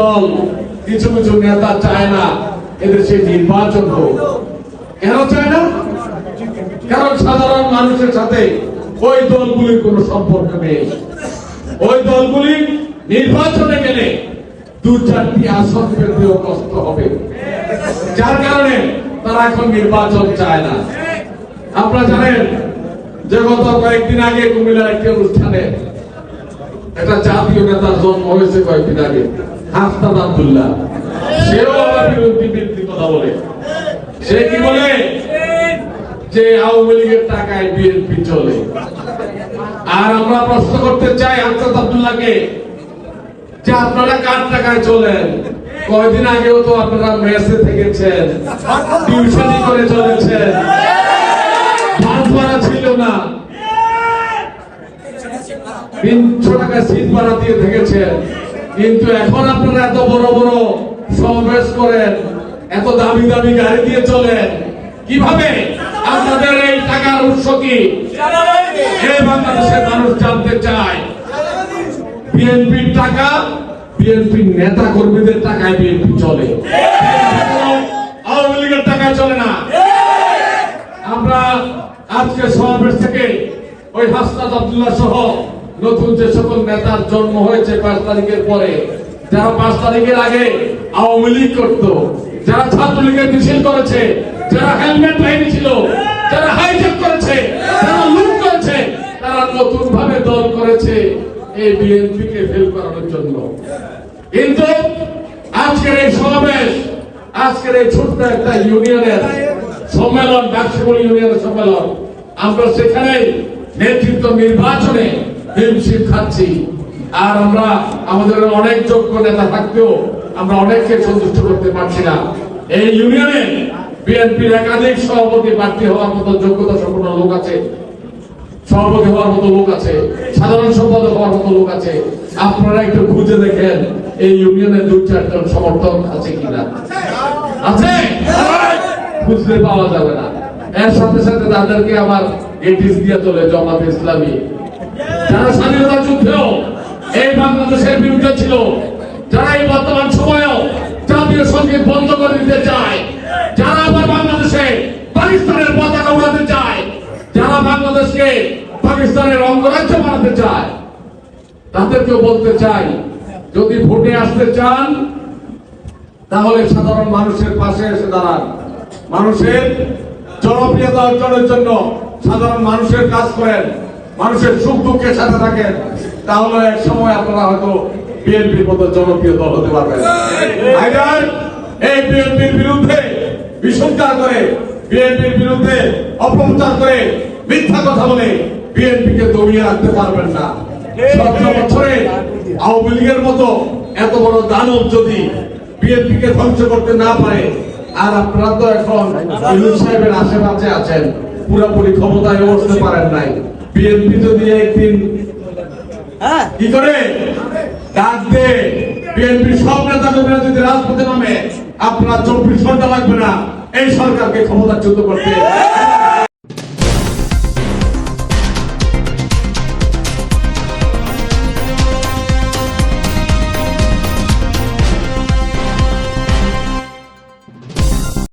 দল কিছু কিছু নেতা চায় না এদেশে নির্বাচন হোক। কেন চায় না? কারণ সাধারণ মানুষের সাথে ওই দলগুলির কোনো সম্পর্ক নেই। ওই দলগুলি নির্বাচনে গেলে দু চারটি আসন পেতেও কষ্ট হবে। যার কারণে তারা এখন নির্বাচন চায় না। আপনারা জানেন যে গত কয়েকদিন আগে কুমিল্লার একটি অনুষ্ঠানে একটা জাতীয় নেতার জন্ম হয়েছে কয়েকদিন আগে। হাফতাব আব্দুল্লাহ। সেও আবার বিরোধী বিরোধী কথা বলে। সে কি বলে? যে আওয়ামী লীগের টাকায় বিএনপি চলে। আর আমরা প্রশ্ন করতে চাই হাফতাব আব্দুল্লাহকে যে আপনারা কার টাকায় চলেন? কয়দিন আগেও তো আপনারা মেসে থেকেছেন, টিউশনি করে চলেছেন। ভাত ভাড়া ছিল না। তিনশো টাকা সিট ভাড়া দিয়ে থেকেছেন। কিন্তু এখন আপনারা এত বড় বড় সমাবেশ করেন, এত দামি দামি গাড়ি দিয়ে চলেন, কীভাবে? আপনাদের এই টাকার উৎস কি? বাংলাদেশের মানুষ জানতে চায়। বিএনপির টাকা, বিএনপির নেতা কর্মীদের টাকায় বিএনপি চলে। আওয়ামী লীগের টাকায় চলে না। আমরা আজকে সমাবেশ থেকে ওই হাসনাত আব্দুল্লাহ সহ নতুন যে সকল নেতার জন্ম হয়েছে পাঁচ তারিখের পরে, যারা পাঁচ তারিখের আগে আওয়ামী লীগ করত, যারা ছাত্রলীগের মিছিল করেছে, যারা হেলমেট বাহিনী ছিল, যারা হাইজ্যাক করেছে, যারা লুট করেছে, তারা নতুন ভাবে দল করেছে এই বিএনপি কে ফেল করানোর জন্য। কিন্তু আজকের এই সমাবেশ, আজকের এই ছোট্ট একটা ইউনিয়নের সম্মেলন ডাকসিমল ইউনিয়নের সম্মেলন, আমরা সেখানে নেতৃত্ব নির্বাচনে হিমশিম খাচ্ছি। আর আমরা, আমাদের অনেক যোগ্য নেতা থাকতেও আমরা অনেককে সন্তুষ্ট করতে পারছি না। এই ইউনিয়নে বিএনপির একাধিক সভাপতি প্রার্থী হওয়ার মতো যোগ্যতা সম্পন্ন লোক আছে, সভাপতি হওয়ার মতো লোক আছে, সাধারণ সম্পাদক হওয়ার মতো লোক আছে। আপনারা একটু খুঁজে দেখেন এই ইউনিয়নের দু চারজন সমর্থক আছে কিনা। আছে? খুঁজতে পাওয়া যাবে না। এর সাথে সাথে তাদেরকে আমার এটিস দিয়ে চলে জমাত ইসলামী। যারা স্বাধীনতা যুদ্ধেও এই বাংলাদেশের বিরুদ্ধে ছিল, যারা এই বর্তমান সময়েও জাতীয় সংগীত বন্ধ করে দিতে চায়, যারা আবার বাংলাদেশে পাকিস্তানের পতাকা উড়াতে চায়, যারা বাংলাদেশকে পাকিস্তানের অঙ্গরাজ্য বানাতে চায়, তাদেরকেও বলতে চাই, যদি ভোটে আসতে চান, তাহলে সাধারণ মানুষের পাশে এসে দাঁড়ান। মানুষের জনপ্রিয়তা অর্জনের জন্য সাধারণ মানুষের কাজ করেন। মানুষের সুখ দুঃখের সাথে থাকেন, তাহলে এক সময় আপনারা হয়তো বিএনপির মতো জনপ্রিয় দল হতে পারবেন। এই বিএনপির বিরুদ্ধে বিসংচার করে বিএনপির বিরুদ্ধে অপপ্রচার করে মিথ্যা কথা বলে বিএনপি কে দমিয়ে রাখতে পারবেন না। সতেরো বছরে আওয়ামী লীগের মতো এত বড় দানব যদি বিএনপি কে ধ্বংস করতে না পারে, আর আপনারা তো এখন সাহেবের আশেপাশে আছেন, পুরোপুরি ক্ষমতায় বসতে পারেন নাই। বিএনপি যদি একদিন কি করে? ডাক দে বিএনপি সব নেতা কর্মীরা যদি রাজপথে নামে আপনার চব্বিশ ঘণ্টা লাগবে না। এই সরকারকে ক্ষমতাচ্যুত করতে।